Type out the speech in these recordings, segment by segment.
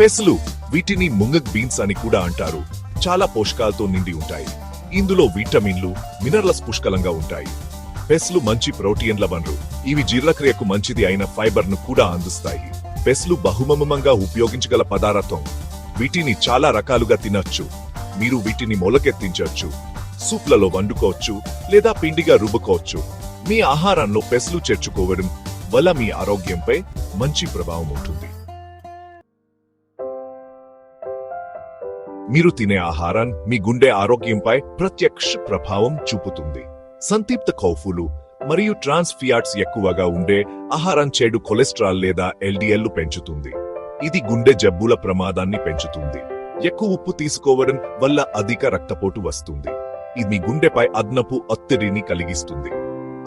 పెసలు వీటిని ముంగక్ బీన్స్ అని కూడా అంటారు. చాలా పోషకాలతో నిండి ఉంటాయి. ఇందులో విటమిన్లు మినరల్స్ పుష్కలంగా ఉంటాయి. పెసలు మంచి ప్రోటీన్ల వనరు. ఇవి జీర్ణక్రియకు మంచిది అయిన ఫైబర్ను కూడా అందిస్తాయి. పెసలు బహుమమంగా ఉపయోగించగల పదార్థం. వీటిని చాలా రకాలుగా తినొచ్చు. మీరు వీటిని మొలకెత్తించవచ్చు. సూప్లలో వండుకోవచ్చు లేదా పిండిగా రుబ్బుకోవచ్చు. మీ ఆహారంలో పెసలు చేర్చుకోవడం వల్ల మీ ఆరోగ్యంపై మంచి ప్రభావం ఉంటుంది. మీరు తినే ఆహారం మీ గుండె ఆరోగ్యంపై ప్రత్యక్ష ప్రభావం చూపుతుంది. సంతీప్త కౌఫులు మరియు ట్రాన్స్ ఫియాట్స్ ఎక్కువగా ఉండే ఆహారం చెడు కొలెస్ట్రాల్ లేదా ఎల్డిఎల్ పెంచుతుంది. ఇది గుండె జబ్బుల ప్రమాదాన్ని పెంచుతుంది. ఎక్కువ ఉప్పు తీసుకోవడం వల్ల అధిక రక్తపోటు వస్తుంది. ఇది మీ గుండెపై అదనపు ఒత్తిడిని కలిగిస్తుంది.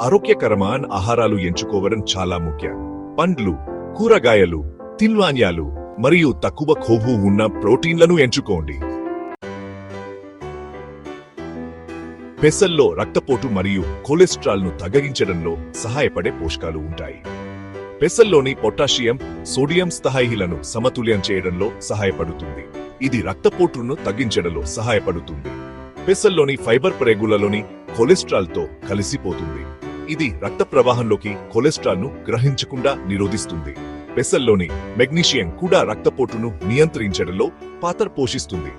ఆరోగ్యకరమైన ఆహారాలు ఎంచుకోవడం చాలా ముఖ్యం. పండ్లు కూరగాయలు తిల్వాన్యాలు మరియు తక్కువ కొవ్వు ఉన్న ప్రోటీన్లను ఎంచుకోండి. పెసల్లో రక్తపోటు మరియు కొలెస్ట్రాల్ను తగ్గించడంలో సహాయపడే పోషకాలు ఉంటాయి. పెసల్లోని పొటాషియం సోడియం స్థాయిలను సమతుల్యం చేయడంలో సహాయపడుతుంది. ఇది రక్తపోటును తగ్గించడంలో సహాయపడుతుంది. పెసల్లోని ఫైబర్ ప్రేగులలోని కొలెస్ట్రాల్తో కలిసిపోతుంది. ఇది రక్త ప్రవాహంలోకి కొలెస్ట్రాల్ను గ్రహించకుండా నిరోధిస్తుంది. పెసల్లోని మెగ్నీషియం కూడా రక్తపోటును నియంత్రించడంలో పాత్ర పోషిస్తుంది.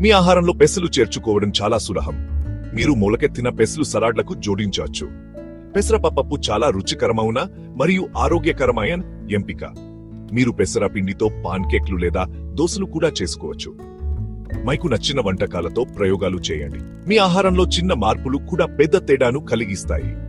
మీ ఆహారంలో పెసలు చేర్చుకోవడం చాలా సులభం. మీరు మొలకెత్తిన పెసలు సలాడ్లకు జోడించవచ్చు. పెసరపప్పు చాలా రుచికరమైన మరియు ఆరోగ్యకరమైన ఎంపిక. మీరు పెసర పిండితో పాన్కేక్లు లేదా దోసలు కూడా చేసుకోవచ్చు. మీకు నచ్చిన వంటకాలతో ప్రయోగాలు చేయండి. మీ ఆహారంలో చిన్న మార్పులు కూడా పెద్ద తేడాను కలిగిస్తాయి.